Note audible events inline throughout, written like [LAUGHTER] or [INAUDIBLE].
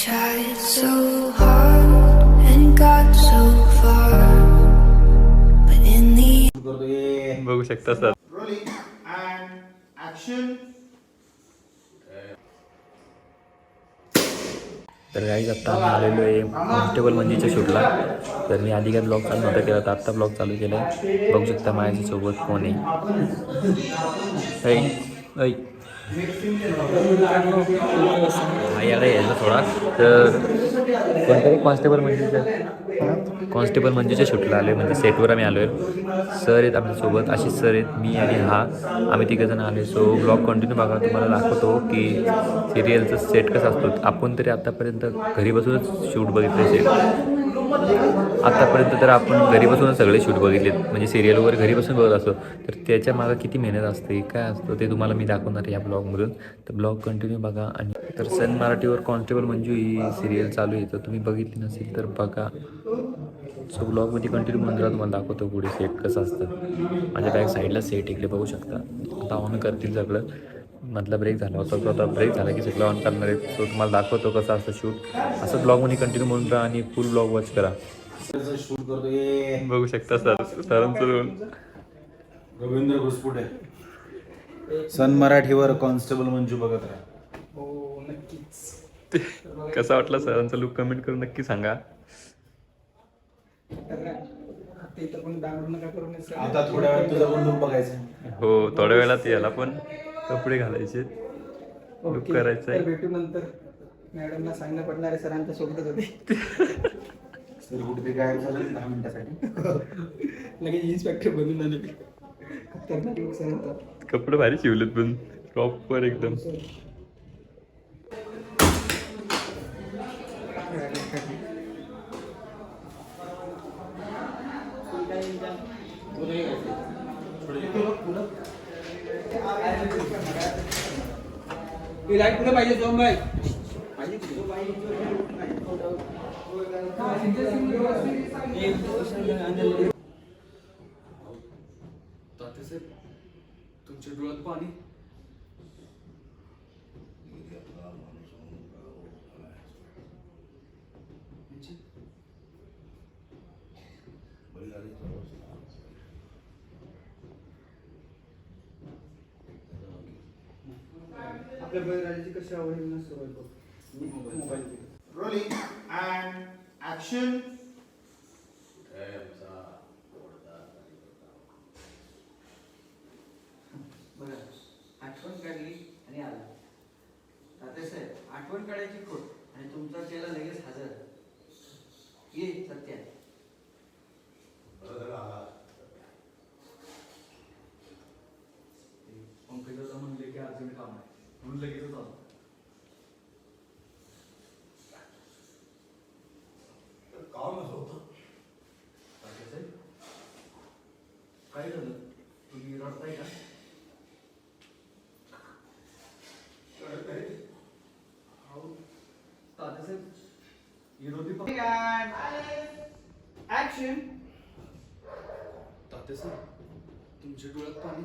tried so hard and got so far, but in the करतोय बघू शकता sir. तर काही आत्ता आम्ही आलेलो आहे कॉन्स्टेबल मंजीच्या शूटला. तर मी आधी काय ब्लॉग चालू नव्हता केला तर आत्ता ब्लॉग चालू केला आहे बघू शकता माझ्या सोबत कोण आहे. ऐ, ऐ. हा याला यायला थोडा. तर कोणतरी कॉन्स्टेबल म्हणजे कॉन्स्टेबल मंजूच्या शूटला आलो म्हणजे सेटवर आम्ही आलो आहे सर आहेत आमच्यासोबत अशी सर आहेत मी आणि हा. आम्ही तिघंजण आले सो ब्लॉग कंटिन्यू बघा. तुम्हाला दाखवतो की सिरियलचं सेट कसं असतो. आपण तरी आतापर्यंत घरी बसूनच शूट बघितले सेट आतापर्यंत तर आपण घरी बसूनच सगळे शूट बघितलेत. म्हणजे सिरियल वगैरे घरी बसून बघत असतो तर त्याच्या मागं किती मेहनत असते काय असतं ते तुम्हाला मी दाखवणार आहे या ब्लॉगमधून तर ब्लॉग कंटिन्यू बघा आणि तर सन मराठीवर कॉन्स्टेबल मंजू ही सिरियल चालू आहे. तर तुम्ही बघितली नसेल तर बघा. सो ब्लॉगमध्ये कंटिन्यू म्हणून तुम्हाला दाखवतो पुढे सेट कसं असतं. माझ्या बॅक साईडला सेट इकडे बघू शकता. आता ऑन करतील सगळं. मधला ब्रेक झाला. होता तो आता ब्रेक झाला की सगळं ऑन करणार आहे. सो तुम्हाला दाखवतो कसं असतं शूट असं ब्लॉगमध्ये कंटिन्यू म्हणून राहा आणि फुल ब्लॉग वॉच करा. शूट करतोय बघू शकता सर सरांचं रवींद्र घुसपुटे सन मराठीवर कॉन्स्टेबल मंजू बघत राहा. हो नक्कीच. कसा वाटला सरांचा लुक कमेंट करून नक्की सांगा. आता थोड्या वेळात तुझा पण look बघायचा हो थोड्या वेळात याला पण कपडे घालायचे. लुक करायचं आहे भेटू नंतर. मॅडमला सांगणं पडणार आहे सरांच्या सोबतच होते. [LAUGHS] सर कुठे गायब झालं दहा मिनिटासाठी. लगेच इन्स्पेक्टर बनून आले. खतरनाक लोक सरांचा कपडे भारी शिवलेत पण प्रॉपर एकदम. लाइट कुठे पाहिजे सोमबाई तातेसाहेब तुमच्या डोळ्यात पाणी आपल्या बळीराजाची कशी आवड नसतो सुरुवात मोबाईल रोलिंग अँड ऍक्शन बघा आठवण काढली आणि आला. तात्यासाहेब आठवण काढायची खोट आणि तुमचा केला लगेच हजर. ये सत्या. पंकजाला म्हणले की अर्जंट काम आहे. म्हणून लगेचच आलो तात्यासाहेब काय झालं तुम्ही रडताय का? ऍक्शन तात्यासाहेब तुमच्या डोळ्यात पाणी?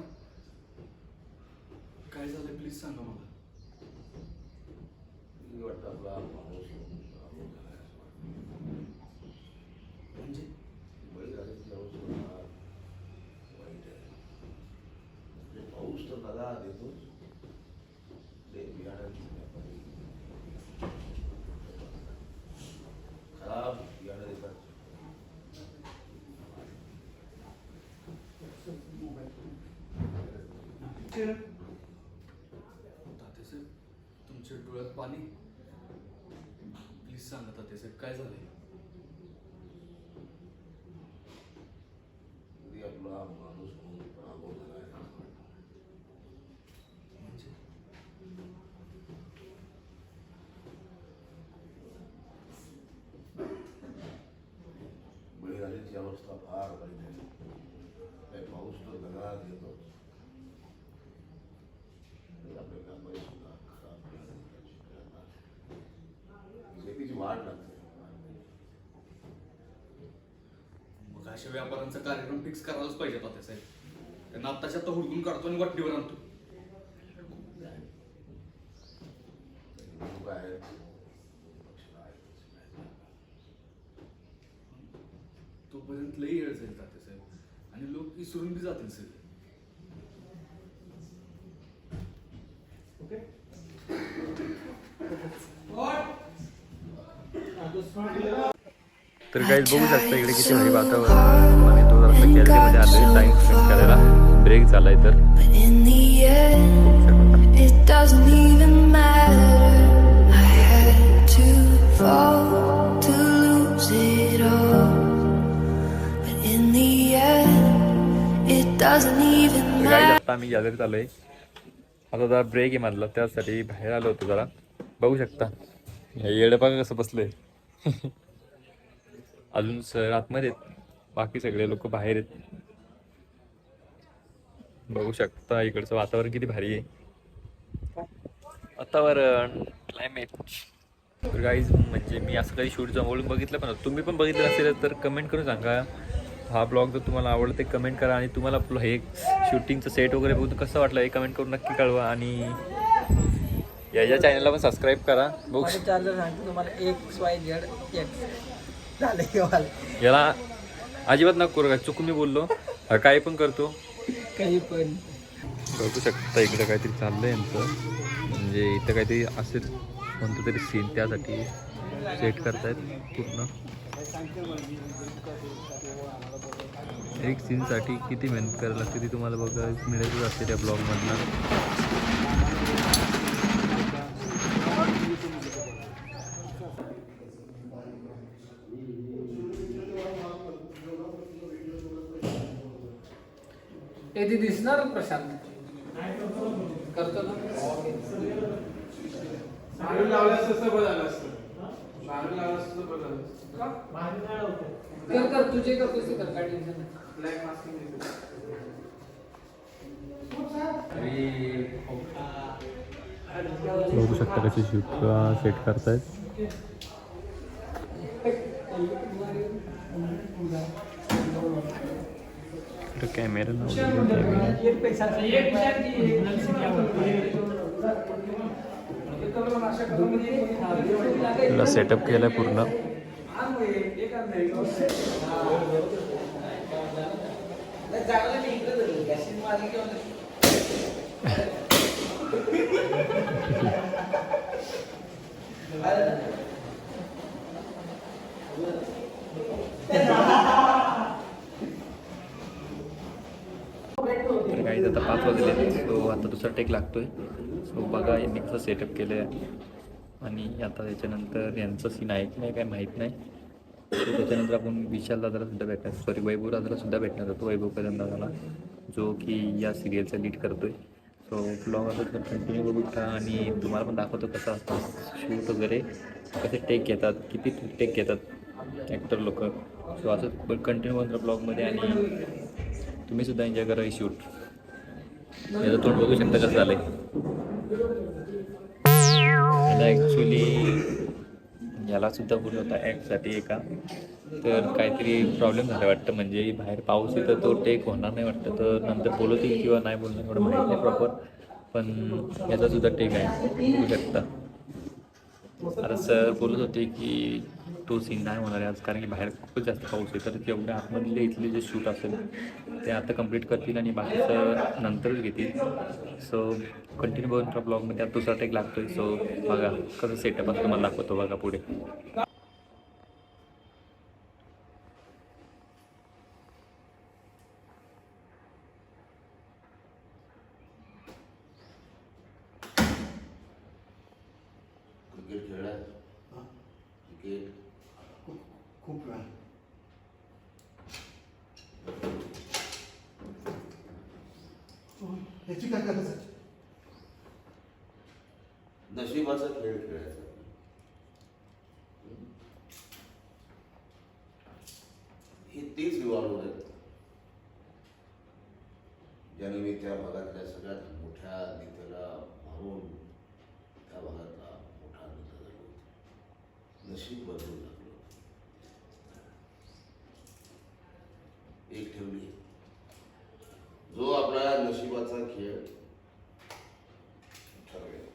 काय झालं प्लीज सांगा मला. म्हणजे पाऊस तर दादा देतोच ते बियाणांची व्यापारी खराब बियाणं देतात तात्यासाहेब तुमच्या डोळ्यात पाणी? प्लीज सांगा तात्यासाहेब काय झालंय? आपला माणूस व्यापाऱ्यांचा कार्यक्रम फिक्स करायलाच पाहिजे आता साहेब. त्यांना आताच्या आता हुडकून काढतो आणि वाटणीवर आणतो. तोपर्यंत लई वेळ जाईल ताते साहेब. आणि लोक विसरून बी जातील सर ओके? तर काही बघू शकता इकडे किती भारी वातावरण आणि तो जरा गॅलरीमध्ये आलोय टाइम स्पेंड करायला ब्रेक झालाय तर. आता आम्ही गॅलरीत आलोय. आता जरा ब्रेक आहे माझला त्यासाठी बाहेर आलो होतो जरा. बघू शकता. येडं बघा कसं बसलंय. [LAUGHS] अजून सर आतमध्ये आहेत. बाकी सगळे लोक बाहेर आहेत. बघू शकता इकडचं वातावरण किती भारी आहे. वातावरण क्लायमेट तर गाईज म्हणजे मी असं काही शूट जवळून बघितलं पण. तुम्ही पण बघितलं असेल तर कमेंट करून सांगा. हा ब्लॉग जर तुम्हाला आवडला ते कमेंट करा आणि तुम्हाला आपलं हे शूटिंगचं सेट वगैरे बघून कसं वाटलं हे कमेंट करून नक्की कळवा आणि याच्या चॅनलला पण सबस्क्राईब करा. बघू चार्जर सांगतो तुम्हाला एक्स वाय झेड एक्स. झाले याला अजिबात नको करू का चुकून मी बोललो. हा काय पण करतो. काही पण. बघू शकता इकडं काहीतरी चाललंय यांचं म्हणजे इथं काहीतरी असेल कोणतं तरी सीन त्यासाठी सेट करतायत पूर्ण. एक सीनसाठी किती मेहनत करायला लागते ती तुम्हाला बघा मिळतच असते त्या ब्लॉगमधनं ती दिसणार प्रशांत? करतो ना. बाहेर लावलं असतं तर बरं झालं असतं बाहेर लावलं असतं. तर बरं झालं असतं कर कर तुझे कर तुझे कर काय टेन्शन नाही. बघू शकता कसे शूट सेट करतायत. कॅमेरा कॅमेरा सेटअप केलाय पूर्ण वाजले. सो आता दुसरा टेक लागतो आहे सो बघा यांनी कसं सेटअप केलं आहे आणि आता त्याच्यानंतर यांचं सीन आहे की नाही काय माहीत नाही. त्याच्यानंतर आपण विशाल दादालासुद्धा भेटणार. सॉरी वैभव दादाला सुद्धा भेटणार होतो वैभव कदम दादाला. जो की या सिरियलचा लीड करतो आहे सो ब्लॉग असं कंटिन्यू बघू का आणि तुम्हाला पण दाखवतो कसं असतं शूट वगैरे. कसे टेक घेतात किती टेक घेतात ॲक्टर लोक. सो असं कंटिन्यू बनतं ब्लॉगमध्ये आणि तुम्हीसुद्धा एन्जॉय करा हे शूट याचं तोंड बघू शकता कसं झालंय. याला ॲक्च्युली याला सुद्धा बोललं होता ॲक्टसाठी एका. तर काहीतरी प्रॉब्लेम झाला वाटतं. म्हणजे बाहेर पाऊस येतं तो टेक होणार नाही वाटतं. तर नंतर बोलवतील किंवा नाही बोलणं एवढं माहीत नाही प्रॉपर पण याचा सुद्धा टेक आहे. बघू शकता. आता सर बोलत होते की तो सीन नाही होणार आहे आज. कारण की बाहेर खूपच जास्त पाऊस आहे. तर तेवढ्या आतमधले इथले जे शूट असेल ते आता कंप्लीट करतील आणि बाकीचं नंतरच घेतील. सो कंटिन्यू बघून ब्लॉगमध्ये आता दुसरा टेक लागतोय. सो बघा कसं सेटअप असतं मला दाखवतो बघा पुढे. क्रिकेट खेळलाय? क्रिकेट? खूप वेळा ह्याची काय गरज आहे नशिबाचा खेळ खेळायचा. हे तेच इव्हॉल्व आहेत ज्याने मी त्या भागातल्या सगळ्यात मोठ्या नेत्याला मारून त्या भागातला मोठा नेता झालो नशीब बदलून लागलो एक ठेवली जो आपला नशिबाचा खेळ ठरवेल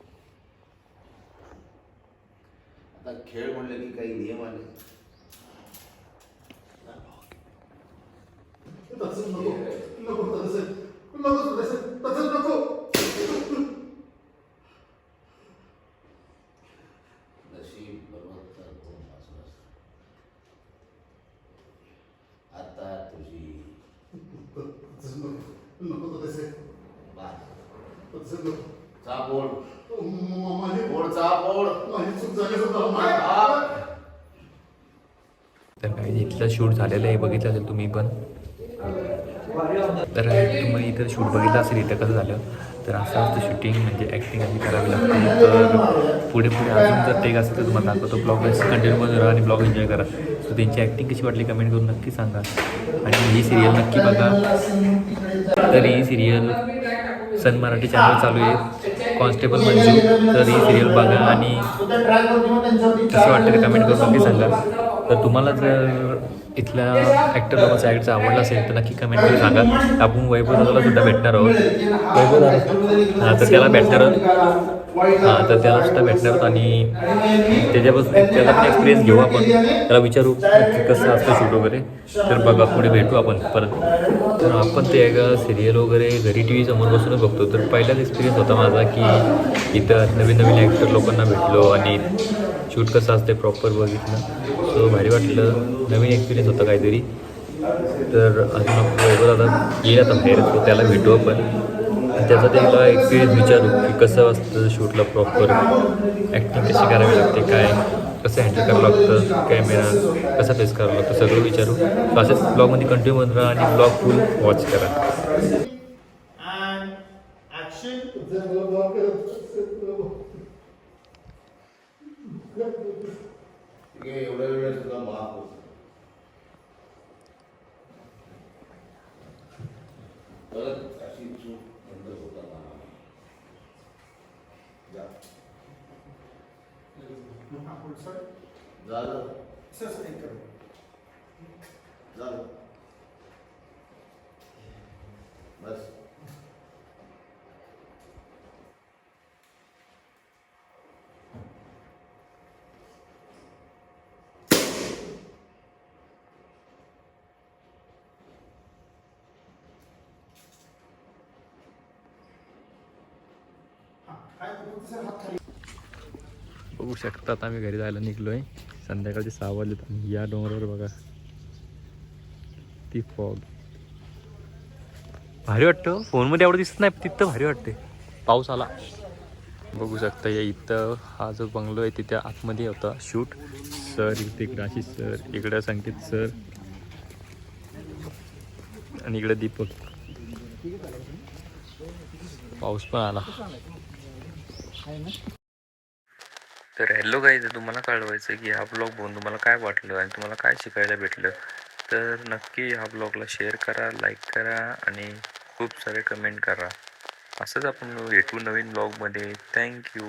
आता खेळ म्हणलं की काही नियम आले तसं नको नको तसं नको तसं तसं नको नशीब बलवत्तर कोण वाचलं असतं आता तुझी नको तसे चापोड पोड चापोड माझी चूक झाली आहे इथलं शूट झालेलं आहे बघितलं असेल तुम्ही पण. तर तुम्ही इथं शूट बघितलं असेल इथं कसं झालं? तर असं असतं शूटिंग म्हणजे ॲक्टिंग आधी करावी लागते. तर पुढे पुढे अजून जर टेक असेल तर तुम्हाला दाखवतो ब्लॉग कंटिन्यू मध्ये राहा आणि ब्लॉग एन्जॉय करा. सो त्यांची ॲक्टिंग कशी वाटली कमेंट करून नक्की सांगा. आणि ही सिरियल नक्की बघा. तर ही सिरियल सन मराठी चॅनल चालू आहे. कॉन्स्टेबल मंजू. तर ही सिरियल बघा आणि कसं वाटतं ते कमेंट करून नक्की सांगा. तर तुम्हाला जर इथल्या ॲक्टर लोकांचा ॲक्टचा आवडला असेल तर नक्की कमेंट करून सांगा. आपण वैभव दादाला सुद्धा भेटणार आहोत. वैभव दादा हां तर त्याला भेटणार आहोत. हां तर त्याला सुद्धा भेटणार आहोत आणि त्याच्यापासून त्याचा पण एक्सपिरियन्स घेऊ आपण. त्याला विचारू की कसं असतं शूट वगैरे. तर बघा पुढे भेटू आपण परत. तर आपण ते एका सिरियल वगैरे घरी टी व्ही समोर बसूनच बघतो. तर पहिलाच एक्सपिरियन्स होता माझा की इथं नवीन नवीन ॲक्टर लोकांना भेटलो आणि शूट कसं असते प्रॉपर बघितलं. सो भारी वाटलं. नवीन एक्सपिरियन्स होता काहीतरी. तर अजून आपण दादा येईल आता बाहेर तो त्याला भेटू आपण. त्याचा त्याला एक्सपिरियन्स विचारू की कसं असतं शूटला प्रॉपर ॲक्टिंग कशी करावी लागते काय? कसं हँडल करावं लागतं? कॅमेरा कसा फेस करावा लागतं? सगळं विचारू. सो असेच ब्लॉगमध्ये कंटिन्यू बनत राहा आणि ब्लॉग फुल वॉच करा. झालं झालं बस बघू शकतात आम्ही घरी जायला निघलो आहे संध्याकाळचे सहा वाजलेत आणि या डोंगरावर बघा. ती फॉग भारी वाटतं. फोनमध्ये एवढं दिसत नाही तिथं भारी वाटते पाऊस आला. बघू शकता या इथं हा जो बंगलो आहे तिथे आतमध्ये होता. शूट सर इथे इकडं आशिष सर इकडं संकेत सर आणि इकडं दीपक. पाऊस पण आला. तर हॅलो गाईज तुम्हाला कळवायचं की हा ब्लॉग बघून तुम्हाला काय वाटलं आणि तुम्हाला काय शिकायला भेटलं. तर नक्की ह्या ब्लॉगला शेअर करा लाईक करा आणि खूप सारे कमेंट करा. असंच आपण भेटू नवीन ब्लॉगमध्ये थँक्यू